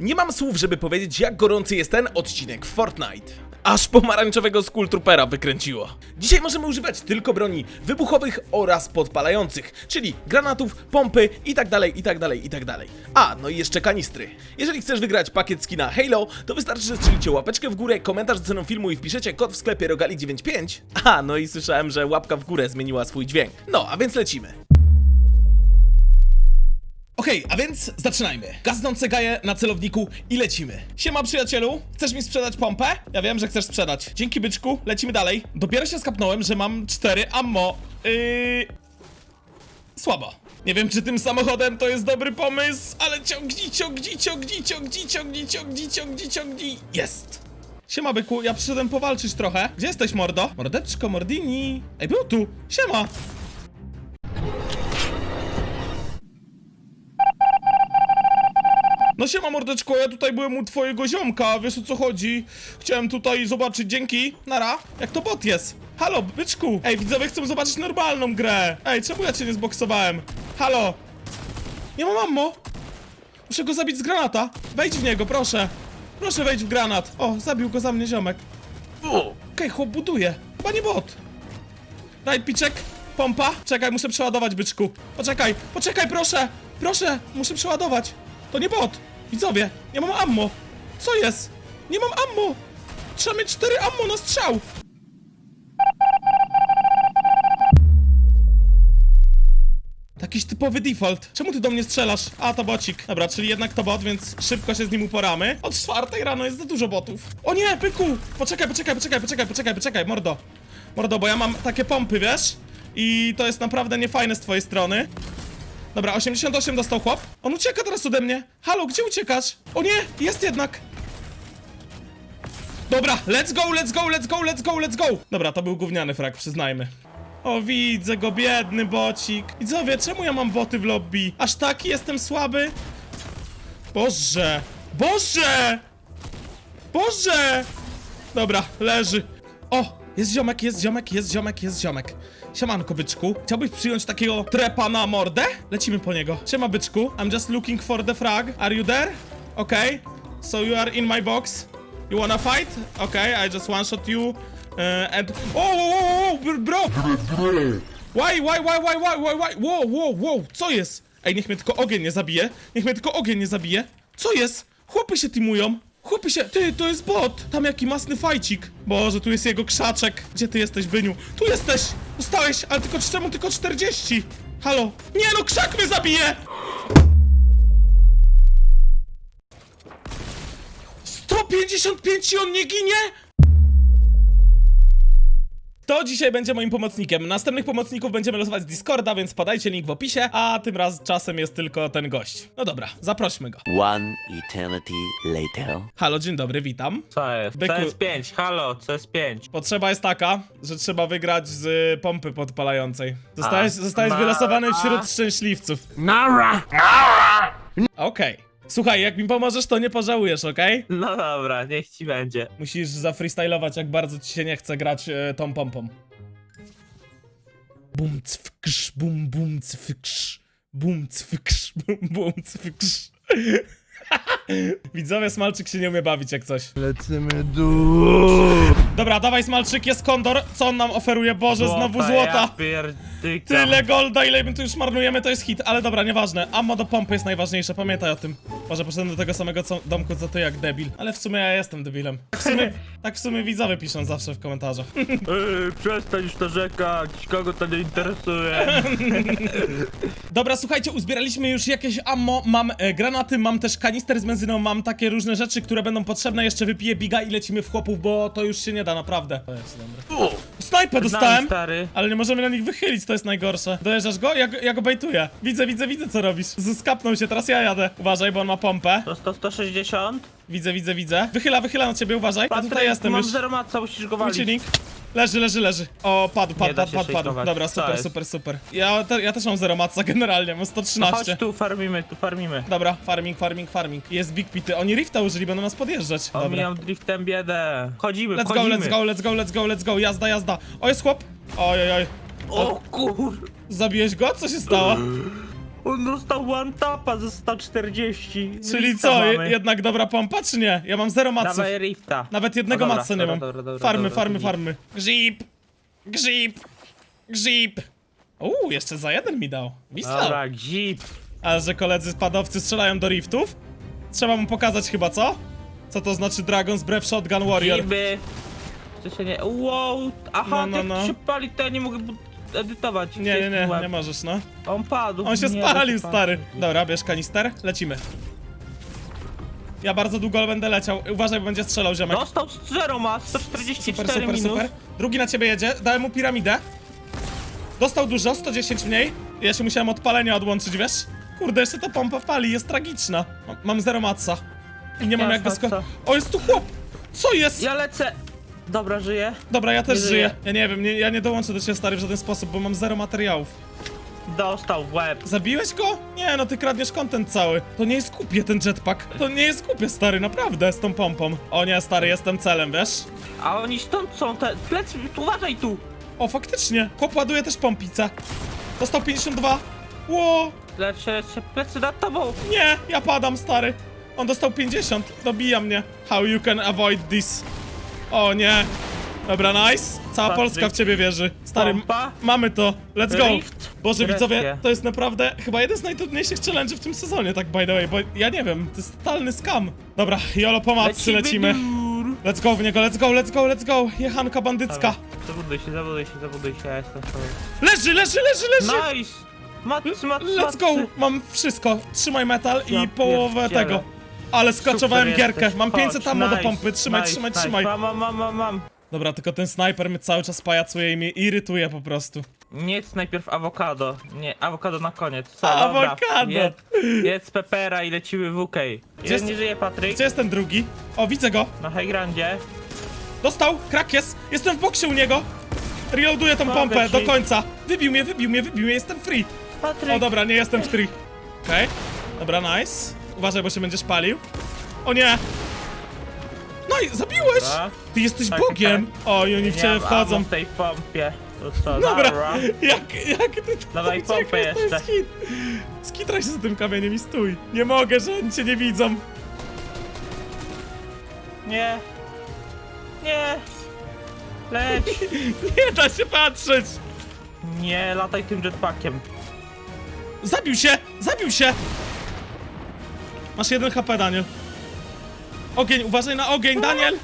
Nie mam słów, żeby powiedzieć, jak gorący jest ten odcinek Fortnite. Aż pomarańczowego Skulltroopera wykręciło. Dzisiaj możemy używać tylko broni wybuchowych oraz podpalających, czyli granatów, pompy i tak dalej, i tak dalej, i tak dalej. A, no i jeszcze kanistry. Jeżeli chcesz wygrać pakiet skina Halo, to wystarczy, że strzelicie łapeczkę w górę, komentarz z ceną filmu i wpiszecie kod w sklepie Rogali95. A, no i słyszałem, że łapka w górę zmieniła swój dźwięk. No, a więc lecimy. Okej, a więc zaczynajmy. Gasnące gaje na celowniku i lecimy. Siema przyjacielu, chcesz mi sprzedać pompę? Ja wiem, że chcesz sprzedać. Dzięki byczku, lecimy dalej. Dopiero się skapnąłem, że mam 4 ammo. Yy... Słabo. Nie wiem, czy tym samochodem to jest dobry pomysł, ale ciągnij, ciągnij, ciągnij, ciągnij, ciągnij, ciągnij, ciągnij, ciągnij. Jest. Siema byku, ja przyszedłem powalczyć trochę. Gdzie jesteś, mordo? Mordeczko, mordini. Ej, był tu. Siema. No siema mordeczko, ja tutaj byłem u twojego ziomka, wiesz o co chodzi? Chciałem tutaj zobaczyć, dzięki, nara, jak to bot jest. Halo, byczku! Ej, widzowie chcą zobaczyć normalną grę. Ej, czemu ja cię nie zboksowałem? Halo! Nie mam ammo! Muszę go zabić z granata. Wejdź w niego, proszę. Proszę wejdź w granat. O, zabił go za mnie ziomek. Okej, chłop buduje. Chyba nie bot. Daj piczek, pompa. Czekaj, muszę przeładować, byczku. Poczekaj, poczekaj, proszę. Proszę, muszę przeładować. To nie bot. Widzowie, nie mam ammo. Co jest? Nie mam ammo. Trzeba mieć cztery ammo na strzał. Jakiś typowy default. Czemu ty do mnie strzelasz? A, to bocik. Dobra, czyli jednak to bot, więc szybko się z nim uporamy. Od czwartej rano jest za dużo botów. O nie, byku! Poczekaj, poczekaj, poczekaj, poczekaj, poczekaj, poczekaj, mordo. Mordo, bo ja mam takie pompy, wiesz? I to jest naprawdę niefajne z twojej strony. Dobra, 88 dostał chłop. On ucieka teraz ode mnie. Halo, gdzie uciekasz? O nie, jest jednak. Dobra, let's go, let's go, let's go, let's go, let's go. Dobra, to był gówniany frag, przyznajmy. O, widzę go, biedny bocik. Widzowie, czemu ja mam boty w lobby? Aż taki jestem słaby? Boże! Boże! Boże! Dobra, leży. O, jest ziomek, jest ziomek, jest ziomek, jest ziomek. Siemanko, byczku. Chciałbyś przyjąć takiego trepa na mordę? Lecimy po niego. Siema, byczku. I'm just looking for the frag. Are you there? Okay. So you are in my box. You wanna fight? Okay, I just one shot you. Uh, and... Oh, oh, oh, oh, bro! Why, why, why, why, why, why, why? Wow, wow, wow, co jest? Ej, niech mnie tylko ogień nie zabije. Niech mnie tylko ogień nie zabije. Co jest? Chłopy się teamują. Chłopy się... Ty, to jest bot! Tam jaki masny fajcik. Boże, tu jest jego krzaczek. Gdzie ty jesteś, Byniu? Tu jesteś! Dostałeś, ale tylko czemu tylko 40? Halo? Nie no, krzak mnie zabije! 155 i on nie ginie? To dzisiaj będzie moim pomocnikiem. Następnych pomocników będziemy losować z Discorda, więc podajcie link w opisie, a tym raz czasem jest tylko ten gość. No dobra, zaprośmy go. One eternity later. Halo, dzień dobry, witam. Co jest? Byku- CS5, halo, CS5. Potrzeba jest taka, że trzeba wygrać z y, pompy podpalającej. Zostałeś, zostałeś wylosowany wśród szczęśliwców. Nara! Okej. Słuchaj, jak mi pomożesz, to nie pożałujesz, okej? No dobra, niech ci będzie. Musisz zafreestylować, jak bardzo ci się nie chce grać e, tą pompą. Bum cwksz, bum bum cwksz, bum cwksz, bum bum cwksz. Widzowie, Smalczyk się nie umie bawić jak coś. Lecimy dół. Dobra, dawaj Smalczyk, jest kondor. Co on nam oferuje? Boże, znowu Ja złota. pierdykam. Tyle golda, ile my tu już marnujemy, to jest hit, ale dobra, nieważne. Ammo do pompy jest najważniejsze, pamiętaj o tym. Może poszedłem do tego samego co, domku co ty jak debil. Ale w sumie ja jestem debilem. Tak w sumie, tak w sumie widzowie piszą zawsze w komentarzach. Ej, przestań już to rzekać, kogo to nie interesuje. Dobra, słuchajcie, uzbieraliśmy już jakieś ammo, mam e, granaty, mam też kanister z benzyną, mam takie różne rzeczy, które będą potrzebne. Jeszcze wypiję biga i lecimy w chłopów, bo to już się nie da, naprawdę. To jest dobre. Snajpę dostałem! stary. Ale nie możemy na nich wychylić, to jest najgorsze. Dojeżdżasz go? Ja, go- ja go bejtuję. Widzę, widzę, widzę co robisz. Skapnął się, teraz ja jadę. Uważaj, bo on ma pompę. To 100, 160? Widzę, widzę, widzę. Wychyla, wychyla na ciebie, uważaj. Ja Patryk, tutaj jestem mam już. zero maca, musisz go walić. Ucinik. Leży, leży, leży. O, padł, padł, da padł, się padł, padł. Dobra, Co super, jest? super, super. Ja, te, ja też mam zero matca generalnie, mam No 113. chodź tu, farmimy, tu farmimy. Dobra, farming, farming, farming. Jest big pity. Oni rifta użyli, będą nas podjeżdżać. Dobra. Omijam driftem biedę. Chodzimy, Let's go, wchodzimy. let's go, let's go, let's go, let's go. Jazda, jazda. O, jest chłop. Oj, oj, oj. O kur... Zabiłeś go? Co się stało? On dostał one tapa ze 140. Czyli Rifta co, je, mamy. jednak dobra pompa, czy nie? Ja mam zero maców. Dawaj rifta. Nawet jednego O, dobra, matca nie dobra, mam. dobra, dobra, farmy, dobra, farmy, dobra. farmy. Grzyb! Grzyb! Grzyb! Uuu, jeszcze za jeden mi dał. Wisła. Dobra, jeep. A że koledzy spadowcy strzelają do riftów? Trzeba mu pokazać chyba, co? Co to znaczy Dragon's Breath Shotgun Warrior? Jeepy. To się nie... Wow. Aha, No, no, no. jak się pali, to ja nie mogę bu- edytować. Nie, nie, nie, nie możesz, no. On padł. On się Nie, spalił, stary. Dobra, bierz kanister, lecimy. Ja bardzo długo będę leciał. Uważaj, bo będzie strzelał ziomek. Dostał z zero ma, 144 Super, super, minus. super. Drugi na ciebie jedzie, dałem mu piramidę. Dostał dużo, 110 mniej. Ja się musiałem od palenia odłączyć, wiesz? Kurde, jeszcze ta pompa pali, jest tragiczna. Mam, mam zero matca. I nie mam Ja jak matca. O, jest tu chłop! Co jest? Ja lecę. Dobra, żyję. Dobra, ja też Nie żyję. żyję. Ja nie wiem, nie, ja nie dołączę do ciebie, stary, w żaden sposób, bo mam zero materiałów. Dostał w łeb. Zabiłeś go? Nie, no ty kradniesz content cały. To nie jest kupie ten jetpack. To nie jest kupie, stary, naprawdę, z tą pompą. O nie, stary, jestem celem, wiesz? A oni stąd są te... Plecy, uważaj tu. O, faktycznie. Chłop ładuje też pompicę. Dostał 52. Ło, Lecę, lecę, plecy nad tobą. nie, ja padam, stary. On dostał 50. Dobija mnie. How you can avoid this? O nie. Dobra, nice. Cała. Polska w ciebie wierzy. Stary, m- Pompa. mamy to. Let's go. Rift. Boże, Wreszcie. widzowie, to jest naprawdę chyba jeden z najtrudniejszych challenge'ów w tym sezonie, tak by the way, bo ja nie wiem, to jest totalny scam. Dobra, jolo pomocy, lecimy. dur. Let's go w niego, let's go, let's go, let's go. Jechanka bandycka. Zabuduj się, zabuduj się, zabuduj się, ja jestem sobie. Leży, leży, leży, leży. Nice! Matcy, matcy, Let's go! Mam wszystko. Trzymaj metal i połowę pierdzielę. tego. Ale skaczowałem Super gierkę. jesteś. Mam 500 Chodź, ammo do nice, pompy. Trzymaj, nice, trzymaj, nice. trzymaj. Mam, mam, mam, mam, mam. Dobra, tylko ten snajper mnie cały czas pajacuje i mnie irytuje po prostu. Nie jest najpierw awokado. Nie, awokado na koniec. Co, Awokado. Jedz, jedz pepera i lecimy w UK. jest- Jeden nie żyje, Patryk. Gdzie jest ten drugi? O, widzę go. Na high grandzie. Dostał. Krak jest. Jestem w boksie u niego. Reloaduję tą Mogę pompę ci. do końca. Wybił mnie, wybił mnie, wybił mnie. Jestem free. Patryk. O, dobra, nie jestem free. Okej. Dobra, nice. Uważaj, bo się będziesz palił. O nie. No i zabiłeś! Dobra. Ty jesteś Tak, Bogiem! Oj, oni w ciebie wchodzą. w tej pompie. To co, Dobra, jak, jak ty to Dawaj czekaj, pompę to jest jeszcze. hit. Skitraj się za tym kamieniem i stój. Nie mogę, że oni cię nie widzą. Nie. Nie. Leć. Nie da się patrzeć. Nie, lataj tym jetpackiem. Zabił się! Zabił się! Masz jeden HP, Daniel. Ogień, uważaj na ogień, Daniel!